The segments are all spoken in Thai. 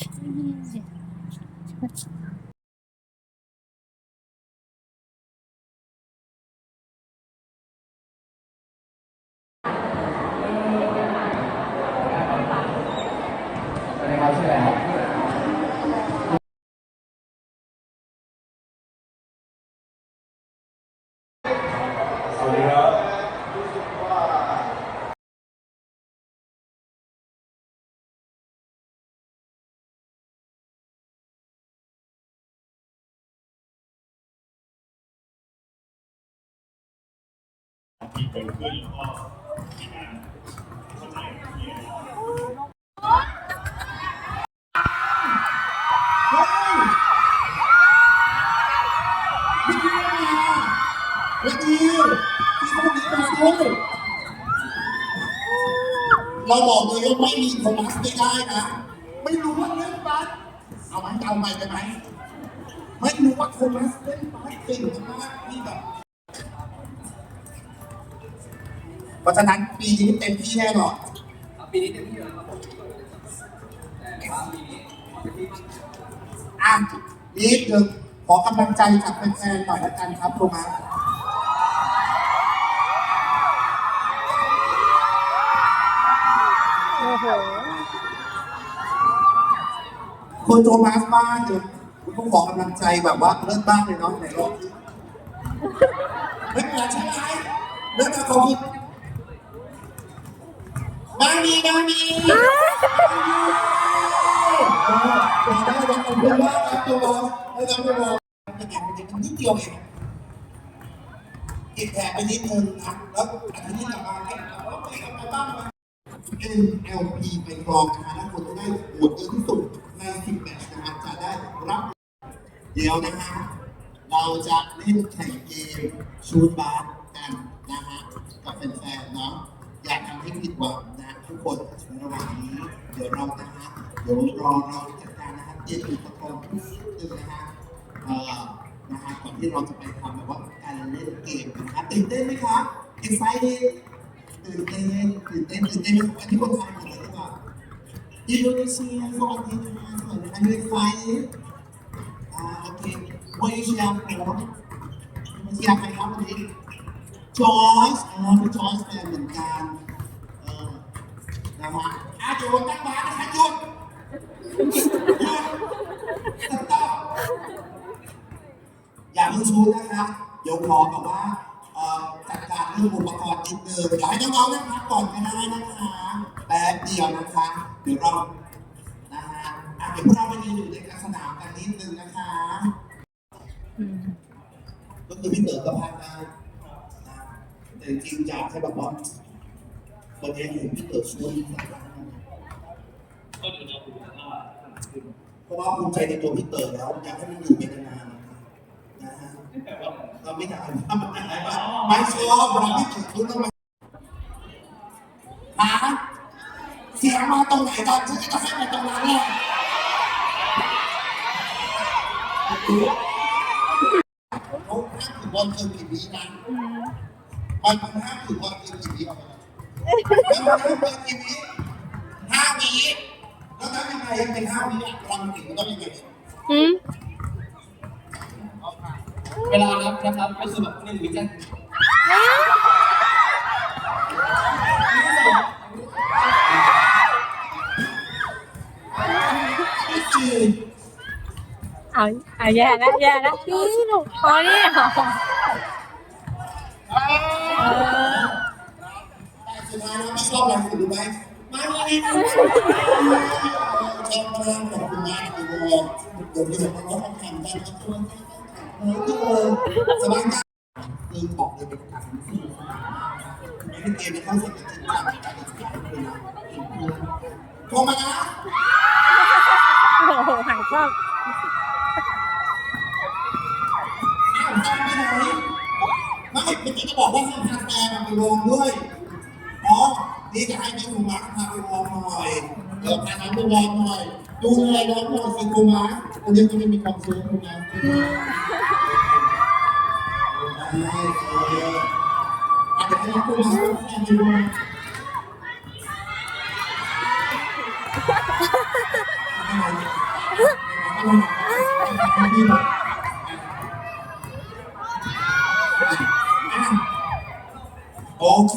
ส เฮ้ยพี่มาวันนี้พี่คนนี้มาด้วยเราบอกเลยว่าไม่มีโทมัสไม่ได้นะ ไม่รู้ว่าเล่นบาสเอาไหมเอาใหม่ไปไหมไม่รู้ว่าโทมัสเล่นบาสเก่งมากพี่แบบ เพราะฉะนั้นปีนี้เต็มที่แน่นอนปีนี้เต็มที่อยู่แล้วครับผมแต่ว่าปีนี้เต็มที่มากอะนิดนึงขอกำลังใจจากแฟนๆหน่อยละกันครับโทมัสโอ้โหคุณโทมัสบ้างเลยคุณต้องขอกำลังใจแบบว่าเลิศบ้างเลยเนาะในรอบที่ไม่เป็นไรใช่ไหมเลิศมาขอบคุณ บามีบามีเออได้ได้ขอบคุณมากครับตัวให้เราไปบอกเป็นแอบเป็นนิดเดียวเองติดแผลไปนิดนึงนะแล้วอาทิตย์นี้กลับมาให้เราไปกลับมาบ้างไหม NLP เป็นกรองนะฮะและคนที่ได้โหวตเยอะที่สุดใน10แมตช์นะฮะจะได้รับ เดี๋ยวนะฮะเราจะเล่นแข่งเกมชูดบาสกันนะฮะกับแฟนๆเนาะอย่าทำให้ผิดหวัง คนในระหว่างนี้ เดี๋ยวเรานะฮะเดี๋ยวรอเราจัดการนะฮะเตรียมอุปกรณ์ทุกสิ่งนะฮะเอ่อนะฮะก่อนที่เราจะไปทำแบบว่าการเล่นเกมนะฮะตื่นเต้นไหมครับ excited ตื่นเต้นตื่นเต้นตื่นเต้นอันที่คนไทยหมดเลยหรือเปล่าอินโดนีเซียสวัสดีนะสวัสดีอันนี้ไฟอ่าโอเควันนี้เชียร์ผมเชียร์ใครครับวันนี้จอร์จอ๋อเป็นจอร์จแฟนเหมือนกัน นะฮะอะโยนตั้งบาสนะคะหยุดหยุดสต๊อปอย่าเพิ่งชูนะคะเดี๋ยวขอแบบว่าเอ่อจัดการเรื่องอุปกรณ์นิดนึงเดี๋ยวให้น้องๆนั่งพักก่อนก็ได้นะคะแป๊บเดียวนะคะเดี๋ยวเรานะฮะอะเดี๋ยวพวกเราไปยืนอยู่ในกลางสนามกันนิดนึงนะคะอืมก็คือพี่เต๋อก็พาได้นะแต่จริงๆอยากให้แบบว่า วันนี้เห็นพี่เต๋อช่วยสายบ้านก็เดี๋ยวเราดูว่าเพราะว่าภูมิใจในตัวพี่เต๋อแล้วอยากให้มันอยู่เป็นนานๆนะฮะเราไม่ได้ทำอะไรบ้างไม่ชอบเราไม่ถึงคุณต้องมาหาเสียงมาตรงไหนตอนฉันจะให้มาตรงนั้นเลยเขาห้ามถือบอลเกินกี่วินะมันห้ามถือบอลเกินกี่วิออกมา ห้ามเกินกี่วิแล้วทำยังไงยังเป็นห้าวิอะความถึงมันต้องยังไงอืมเวลานับนะครับก็คือแบบหนึ่งวิจัยไม่จริงเอาเอาแย่แล้วแย่แล้วพี่หนูพอนี่หรอ สุดท้ายแล้วไม่ชอบอะไรคุณรู้ไหมมาเลยชอบมากขอบคุณมากคุณโมเดี๋ยวนี้เราต้องทำได้ทุกคนสบายใจคือบอกเลยเป็นการที่ไม่ได้เกมไม่เข้าสู่จริงจังการศึกษาเลยนะโทรมานะโอ้โหหายกล้องอ้างไปไหนไม่เมื่อกี้ก็บอกว่าให้พาแฟนมาไปวงด้วย นี่จะให้พี่คุมาพาไปวอร์มหน่อยเดี๋ยวพาน้องไปวอร์มหน่อย ดูแลน้องหน่อยสิคุมาวันนี้ก็ไม่มีความสุขคุมาได้เอออาจจะให้น้องคุมาแฟนไปวอร์มทำไมเนี่ย พี่บอก โอเค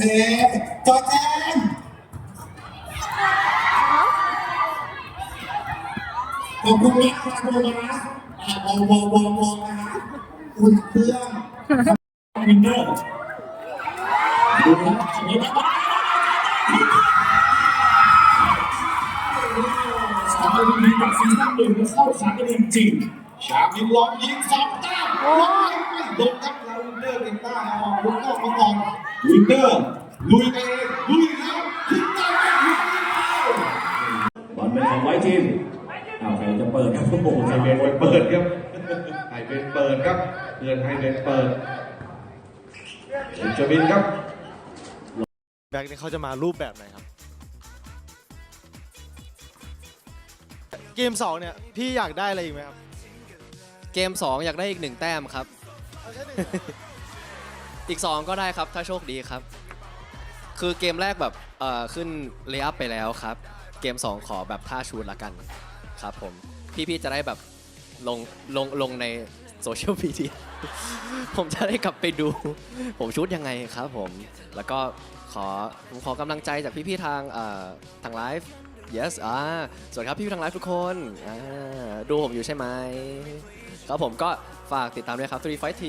จอแจนขอบคุณมากครับโมนะอ่าวอวอวอวอนะฮะอุ่นเครื่องวินเนอร์ดูนะสมมติว่าสามเป็นทีจากซีซั่นหนึ่งเข้าสามเป็นจริงชาบินลองยิงสองแต้มลงไม่ลงครัน วินเนอร์ลุยไปเองลุยแล้วขึ้นได้ไมลุยแล้วบอลเป็นของไวทีมเอาวใครจะเปิดครับโอ้โหใครเป็นคนเปิดครับใครเป็นเปิดครับเพื่อนให้เป็นเปิดเอ็นจบินครับแบ็คนี่เขาจะมารูปแบบไหนครับ เกม2เนี่ยพี่อยากได้อะไรอีกไหมครับ เกม2อยากได้อีกหนึ่งแต้มครับ อีก 2 ก็ได้ครับถ้าโชคดีครับ คือเกมแรกแบบเอ่อขึ้นเลย์อัพไปแล้วครับ เกม 2 ขอแบบท่าชูดละกันครับผม พี่ๆจะได้แบบลงลงลงในโซเชียลมีเดียผมจะได้กลับไปดู ผมชุดยังไงครับผม แล้วก็ขอผมขอกำลังใจจากพี่ๆทางเอ่อทางไลฟ์ yes อ่าสวัสดีครับพี่ๆทางไลฟ์ทุกคนอ่าดูผมอยู่ใช่ไหมครับผมก็ฝากติดตามด้วยครับ3 Fight T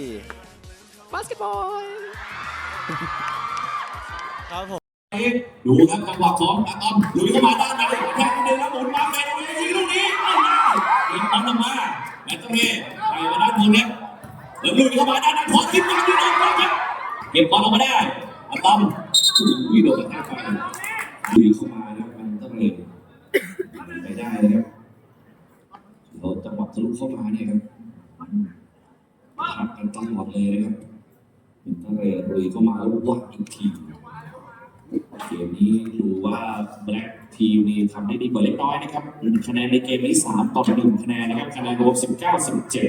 Basketball ครับผมดูครับจังหวะของอาตอมลุยเข้ามาด้านในแทงเดินแล้วหมุนมาแทงเอาไว้ยิงลูกนี้เอาได้เก็บบอลออกมาแมตต์เมย์ไปมาด้านบนเนี่ยแล้วลุยเข้ามาด้านในขอทิ้งบอลอยู่ด้านบนครับเก็บบอลออกมาได้อาตอมอุ้ยโดนกระแทกไปลุยเข้ามาแล้วมันต้องเร็วไปได้นะครับเราจังหวะทะลุเข้ามาเนี่ยครับทับกันตลอดเลยนะครับเป็น ต้งเร็วลุยเข้ามาแล้ววัดอีกทีเกมนี้ดูว่าแบล็กทีมนี่ทำได้ดีกว่าเล็กน้อยนะครับคะแนนในเกมนี้สามต่อหนึ่งคะแนนนะครับคะแนนรวมสิบเก้าสิบเจ็ด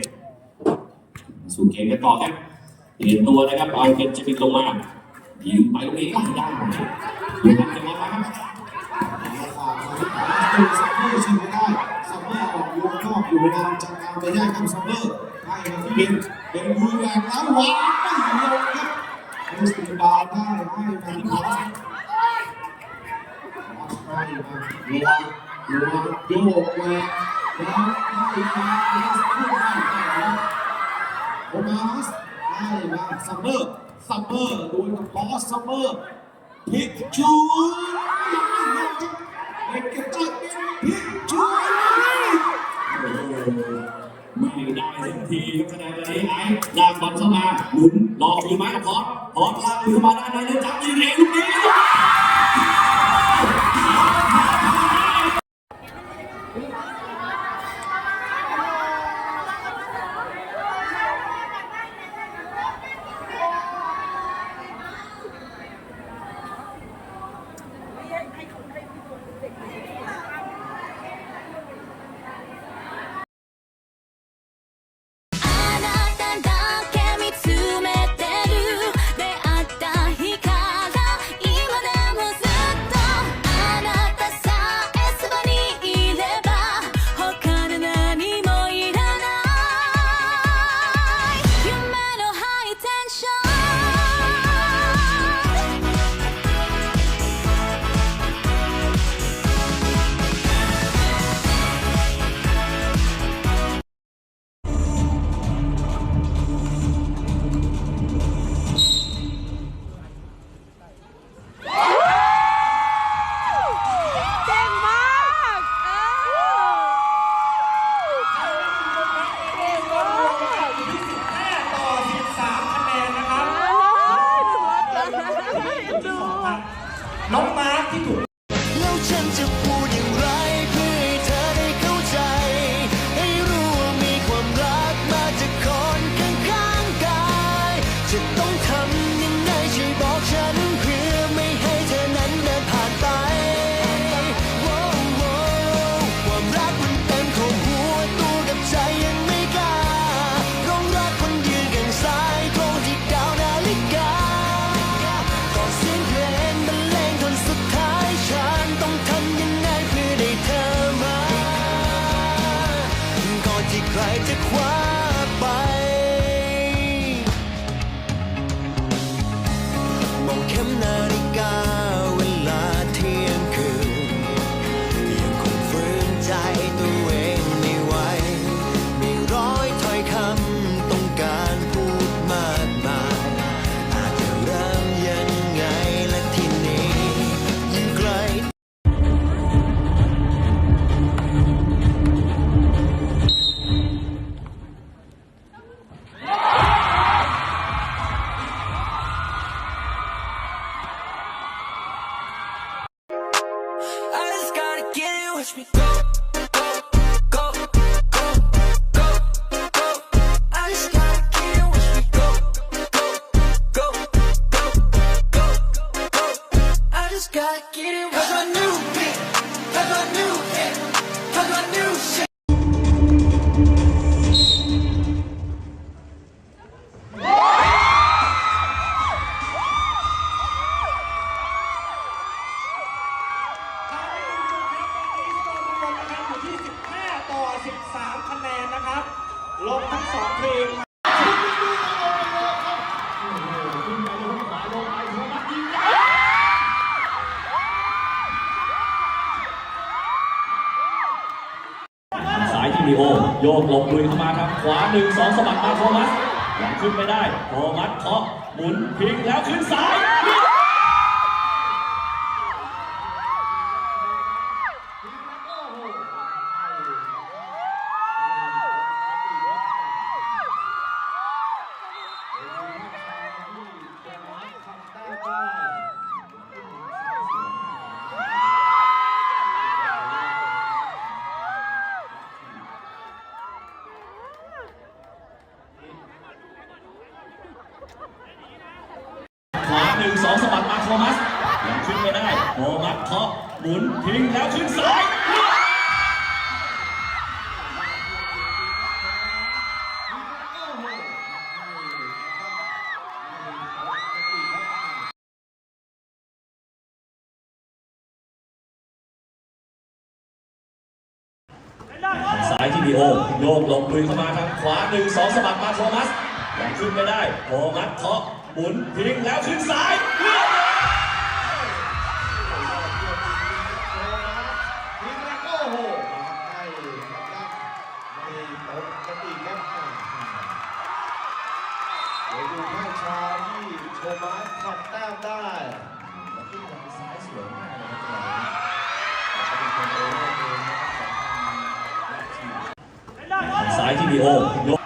สู่เกมกันต่อครับเปลี่ยนตัวนะครับเอาเป็นจะเป็นลงมายิงไปตรงนี้ไม่ได้ดูมันจะมาครับซัมเมอร์ชิงไม่ได้ซัมเมอร์ออกวงนอกอยู่นานจัดการไปได้ครับซัมเมอร์ให้มาที่บิน เป็นมือแหลกแล้ววางไม่ลงครับให้สตีบาร์ได้ให้มาที่บอสให้มาลวงลวงโยกแหวกแล้วให้มาให้สักครู่ให้ได้โอมาสให้มาซัมเมอร์ซัมเมอร์โดยกับบอสซัมเมอร์พิกชูยังไม่ลงครับเด็กเก็บจัดพิกชูไม่ได้สัก ทีครับคะแนนตอนนี้ไอ้ลากบอลเข้ามาหมุนรอกอยู่ไหมพอดพอดลากอยู่เข้ามาด้านในแล้วจับยิงเองลูกนี้ ลีโอ โยกหลบลุยเข้ามาครับ ขวาหนึ่งสองสะบัดมาโทมัสยังขึ้นไม่ได้โทมัสเคาะหมุนพลิกแล้วขึ้นซ้าย หมุนพลิกแล้วขึ้นซ้ายสายที่ดีโอ โยกหลบลุยเข้ามาทางขวาหนึ่งสองสะบัดมาโทมัสยังขึ้นไม่ได้โทมัสเคาะหมุนพลิกแล้วขึ้นซ้าย มัสขัดแต้มได้แล้วทางซ้ายสวยมากเลยนะครับสายที่ดีโอยก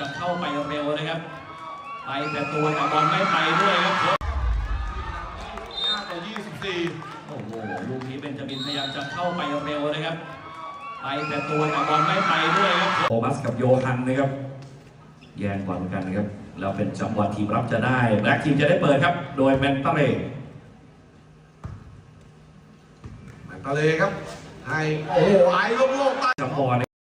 จะเข้าไปเร็วนะครับ ไปแต่ตัวแต่บอลไม่ไปด้วยครับ5ต่อ24 โอ้โห ลูกนี้เบนจามินพยายามจะเข้าไปเร็วนะครับ ไปแต่ตัวแต่บอลไม่ไปด้วยครับโทมัสกับโยฮันนะครับ แย่งบอลกันนะครับแล้วเป็นจังหวะทีมรับจะได้แบล็กทีมจะได้เปิดครับ โดยแมนตาเล่แมตตาเลครับให้โอ้โหไหลโล่งๆไปจังหวะ